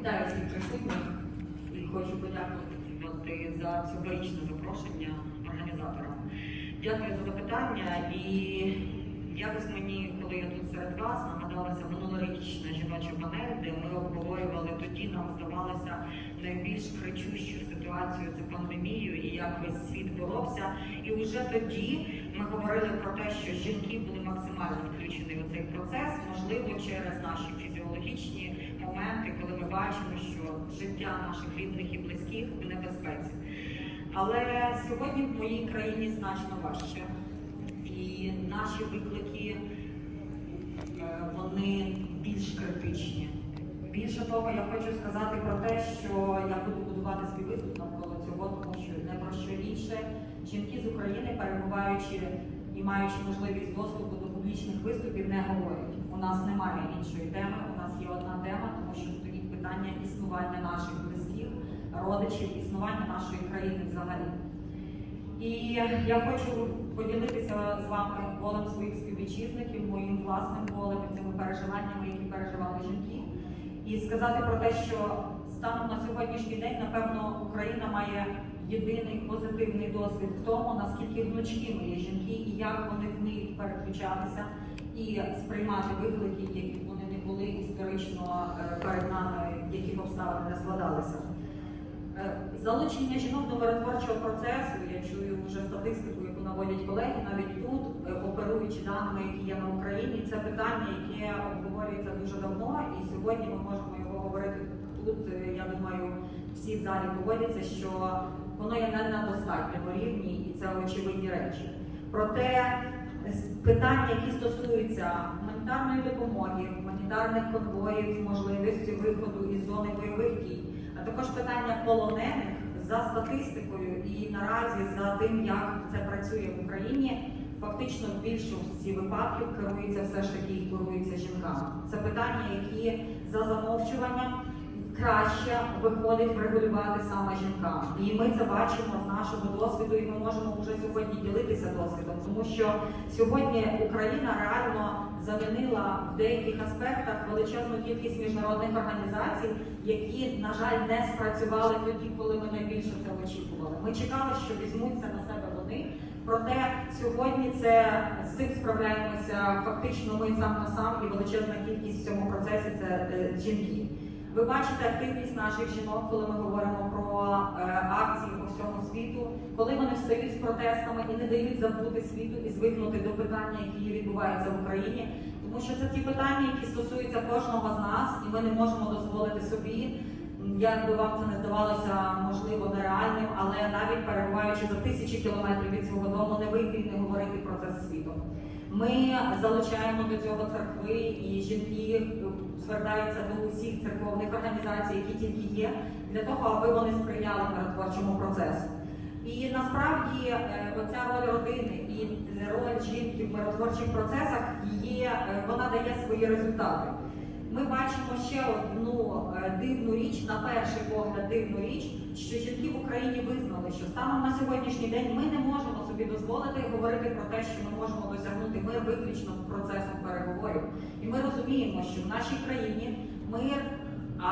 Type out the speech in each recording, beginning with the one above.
Вітаю всіх присутніх і хочу подякувати за цьогорічне запрошення організаторам. Дякую за запитання. І якось мені, коли я тут серед вас, нагадалася минулорічна жіноча панель, де ми обговорювали тоді, нам здавалося найбільш кричущу ситуацію це пандемію і як весь світ боровся. І вже тоді ми говорили про те, що жінки були максимально включені у цей процес, можливо, через наші фізіологічні моменти, коли ми бачимо, що життя наших рідних і близьких в небезпеці. Але сьогодні в моїй країні значно важче, і наші виклики е, вони більш критичні. Більше того, я хочу сказати про те, що я буду будувати свій виступ навколо цього, тому що не про що інше. Жінки з України, перебуваючи і маючи можливість доступу до публічних виступів, не говорять. У нас немає іншої теми, у нас є одна тема, тому що стоїть питання існування наших близьких, родичів, існування нашої країни взагалі. І я хочу поділитися з вами болем своїх співвітчизників, моїм власним болем, цими переживаннями, які переживали жінки, і сказати про те, що станом на сьогоднішній день, напевно, Україна має єдиний позитивний досвід в тому, наскільки гнучкими є жінки і як вони вміють переключатися і сприймати виклики, які вони не були історично е, перед нами, які б обставини не складалися. Е, Залучення жінок до миротворчого процесу, я чую вже статистику, яку наводять колеги, навіть тут, оперуючи даними, які є на Україні, це питання, яке обговорюється дуже давно, і сьогодні ми можемо його говорити тут. Е, Я думаю, всі в залі погодяться, що воно є не на достатньому рівні, і це очевидні речі. Проте з- питання, які стосуються гуманітарної допомоги, гуманітарних конвоїв, можливості виходу із зони бойових дій, а також питання полонених за статистикою і наразі за тим, як це працює в Україні, фактично в більшості випадків керується все ж таки і керується жінками. Це питання, які за замовчуванням краще виходить врегулювати саме жінкам. І ми це бачимо з нашого досвіду, і ми можемо вже сьогодні ділитися досвідом, тому що сьогодні Україна реально замінила в деяких аспектах величезну кількість міжнародних організацій, які, на жаль, не спрацювали тоді, коли ми найбільше це очікували. Ми чекали, що візьмуть це на себе вони. Проте сьогодні це з цим справляємося фактично ми сам на сам і величезна кількість в цьому процесі це е, жінки. Ви бачите активність наших жінок, коли ми говоримо про е, акції по всьому світу, коли вони встають з протестами і не дають забути світу і звикнути до питання, які відбуваються в Україні. Тому що це ті питання, які стосуються кожного з нас, і ми не можемо дозволити собі. Як би вам це не здавалося, можливо, нереальним, але навіть перебуваючи за тисячі кілометрів від свого дому, не вийти і не говорити про це з світом. Ми залучаємо до цього церкви і жінки е, звертаються до усіх церковних організацій, які тільки є, для того, аби вони сприяли миротворчому процесу. І насправді е, оця роль родини і роль жінки в миротворчих процесах є, е, вона дає свої результати. Ми бачимо ще одну е, дивну річ, на перший погляд дивну річ, що жінки в Україні визнали, що станом на сьогоднішній день ми не можемо собі дозволити говорити про те, що ми можемо досягнути мир виключно процесом переговорів. І ми розуміємо, що в нашій країні мир, а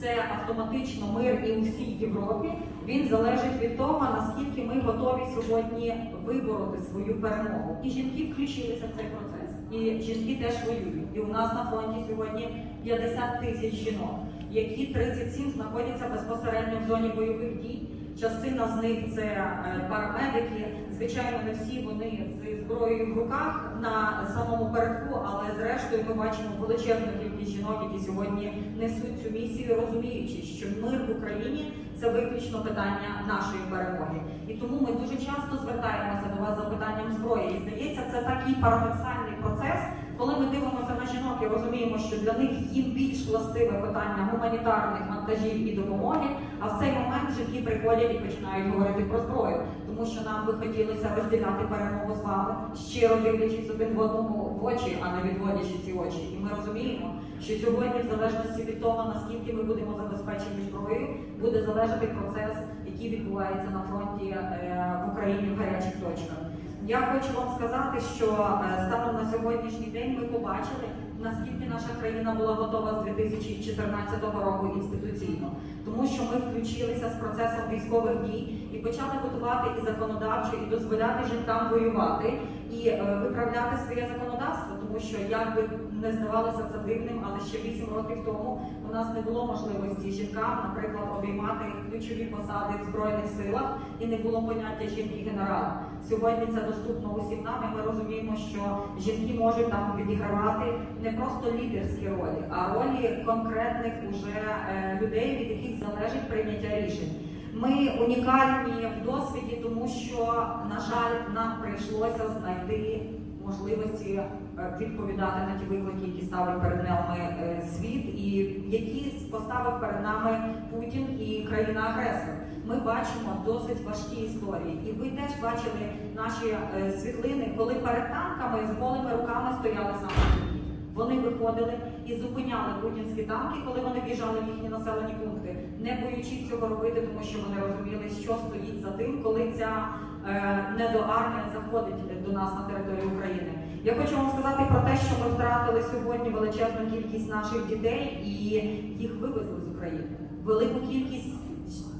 це автоматично мир і у всій Європі. Він залежить від того, наскільки ми готові сьогодні вибороти свою перемогу. І жінки включилися в цей процес. І жінки теж воюють. І у нас на фронті сьогодні 50 тисяч жінок, які 37 знаходяться безпосередньо в зоні бойових дій. Частина з них це е, парамедики. Звичайно, не всі вони з зброєю в руках на самому передку, але зрештою ми бачимо величезну кількість жінок, які сьогодні несуть цю місію, розуміючи, що мир в Україні це виключно питання нашої перемоги. І тому ми дуже часто звертаємося до вас за питанням зброї. І здається, це такий парадоксальний процес, коли ми дивимося на жінок і розуміємо, що для них їм більш властиве питання гуманітарних вантажів і допомоги. А в цей момент жінки приходять і починають говорити про зброю, тому що нам би хотілося розділяти перемогу з вами, щиро дивлячись один в одному в очі, а не відводячи ці очі. І ми розуміємо, що сьогодні, в залежності від того, наскільки ми будемо забезпечені зброєю, буде залежати процес, який відбувається на фронті е, в Україні в гарячих точках. Я хочу вам сказати, що е, станом на сьогоднішній день ми побачили наскільки наша країна була готова з 2014 року інституційно, тому що ми включилися з процесом військових дій і почали готувати і законодавчо, і дозволяти жінкам воювати і е, виправляти своє законодавство, тому що як би не здавалося це дивним, але ще 8 років тому у нас не було можливості жінкам, наприклад, обіймати ключові посади в збройних силах і не було поняття жінки-генерала. Сьогодні це доступно усім нам, і ми розуміємо, що жінки можуть там відігравати не просто лідерські ролі, а ролі конкретних уже е, людей, від яких залежить прийняття рішень. Ми унікальні в досвіді, тому що, на жаль, нам прийшлося знайти можливості е, відповідати на ті виклики, які ставить перед нами е, світ, і які поставив перед нами Путін і країна-агресор. Ми бачимо досить важкі історії, і ви теж бачили наші е, світлини, коли перед танками з голими руками стояли саме. Вони виходили і зупиняли путінські танки, коли вони в'їжджали в їхні населені пункти, не боючись цього робити, тому що вони розуміли, що стоїть за тим, коли ця е, недоармія заходить до нас на територію України. Я хочу вам сказати про те, що ми втратили сьогодні величезну кількість наших дітей і їх вивезли з України. Велику кількість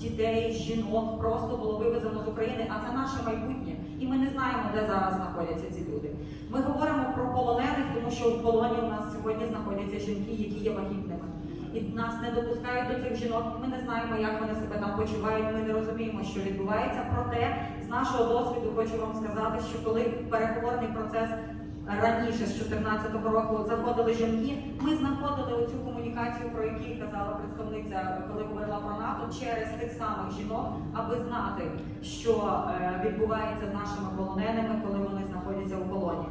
дітей, жінок просто було вивезено з України, а це наше майбутнє. І ми не знаємо, де зараз знаходяться ці люди. Ми говоримо про полонених, тому що в полоні у нас сьогодні знаходяться жінки, які є вагітними. І нас не допускають до цих жінок. Ми не знаємо, як вони себе там почувають. Ми не розуміємо, що відбувається. Проте з нашого досвіду хочу вам сказати, що коли переговорний процес раніше з 2014 року заходили жінки, ми знаходили оцю комунікацію, про яку казала представниця, коли говорила про НАТО, через тих самих жінок, аби знати, що е, відбувається з нашими полоненими, коли вони знаходяться у полоні.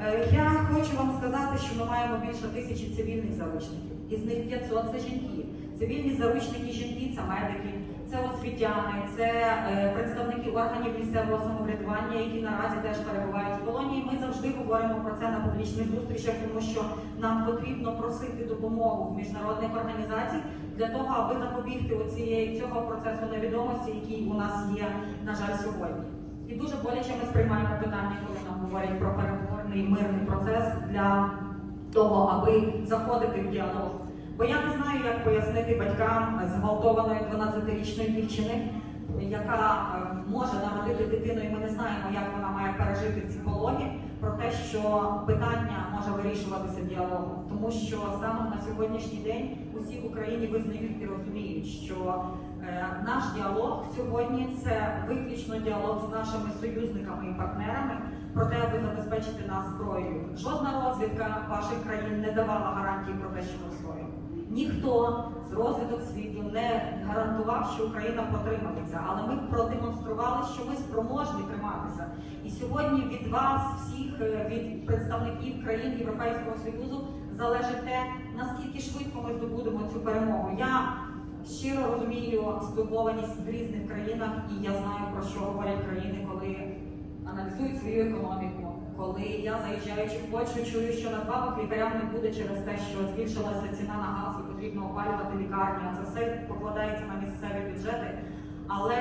Е, Я хочу вам сказати, що ми маємо більше тисячі цивільних заручників. Із них 500 це жінки. Цивільні заручники жінки це медики, це освітяни, це е, представники органів місцевого самоврядування, які наразі теж перебувають в полоні. І ми завжди говоримо про це на публічних зустрічах, тому що нам потрібно просити допомогу в міжнародних організацій для того, аби запобігти оцієї цього процесу невідомості, який у нас є, на жаль, сьогодні. І дуже боляче ми сприймаємо питання, коли нам говорять про переговорний мирний процес для того, аби заходити в діалог. Бо я не знаю, як пояснити батькам зґвалтованої 12-річної дівчини, яка е, може народити дитину, і ми не знаємо, як вона має пережити ці пологи, про те, що питання може вирішуватися діалогом, тому що станом на сьогоднішній день усі в Україні визнають і розуміють, що е, наш діалог сьогодні це виключно діалог з нашими союзниками і партнерами про те, аби забезпечити нас зброєю. Жодна розвідка ваших країн не давала гарантії про те, що ми встоїмо. Ніхто з розвиток світу не гарантував, що Україна протримається, але ми продемонстрували, що ми спроможні триматися. І сьогодні від вас, всіх, е, від представників країн Європейського Союзу, залежить те, наскільки швидко ми здобудемо цю перемогу. Я щиро розумію стурбованість в різних країнах, і я знаю про що говорять країни, коли аналізують свою економіку. Коли я заїжджаючи в Польщу, чую, що надбавок лікарям не буде через те, що збільшилася ціна на газ і потрібно опалювати лікарні. а Це все покладається на місцеві бюджети. Але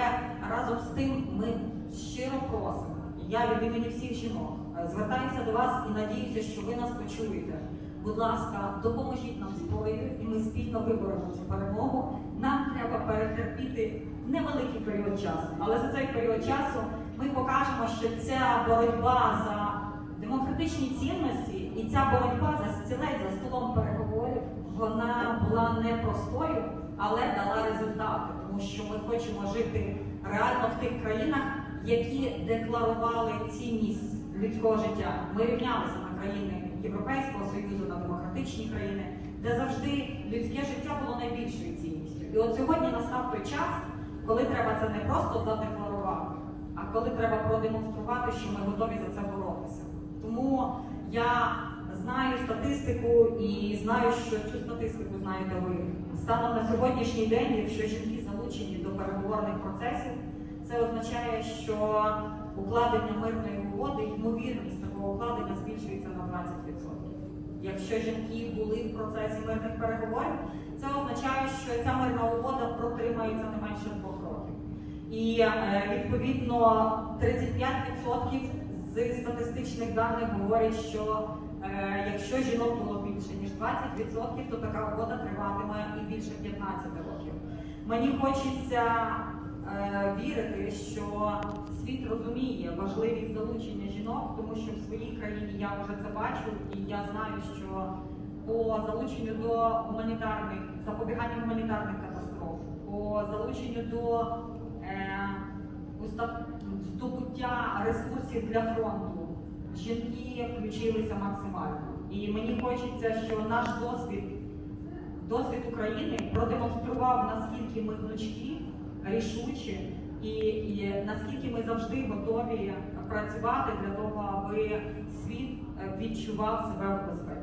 разом з тим ми щиро просимо. Я від імені всіх жінок е, звертаюся до вас і надіюся, що ви нас почуєте. Будь ласка, допоможіть нам зброєю, і ми спільно виборемо цю перемогу. Нам треба перетерпіти невеликий період часу, але за цей період часу ми покажемо, що ця боротьба за демократичні цінності і ця боротьба за стілець за столом переговорів вона була непростою, але дала результати, тому що ми хочемо жити реально в тих країнах, які декларували цінність людського життя. Ми рівнялися на країни Європейського Союзу, на демократичні країни, де завжди людське життя було найбільшою цінністю. І от сьогодні настав той час, коли треба це не просто задекларувати, а коли треба продемонструвати, що ми готові за це боротися. Тому я знаю статистику і знаю, що цю статистику знаєте ви. Станом на сьогоднішній день, якщо жінки залучені до переговорних процесів, це означає, що укладення мирної угоди, ймовірність такого укладення збільшується на 20%. Якщо жінки були в процесі мирних переговорів, це означає, що ця мирна угода протримається не менше двох років. І е, відповідно 35% з статистичних даних говорять, що Е, Якщо жінок було більше ніж 20%, то така угода триватиме і більше 15 років. Мені хочеться е, вірити, що світ розуміє важливість залучення жінок, тому що в своїй країні я вже це бачу, і я знаю, що по залученню до гуманітарних запобігання гуманітарних катастроф, по залученню до здобуття ресурсів для фронту жінки включилися максимально. І мені хочеться, що наш досвід, досвід України продемонстрував, наскільки ми гнучкі, рішучі, і, і наскільки ми завжди готові працювати для того, аби світ відчував себе в безпеці.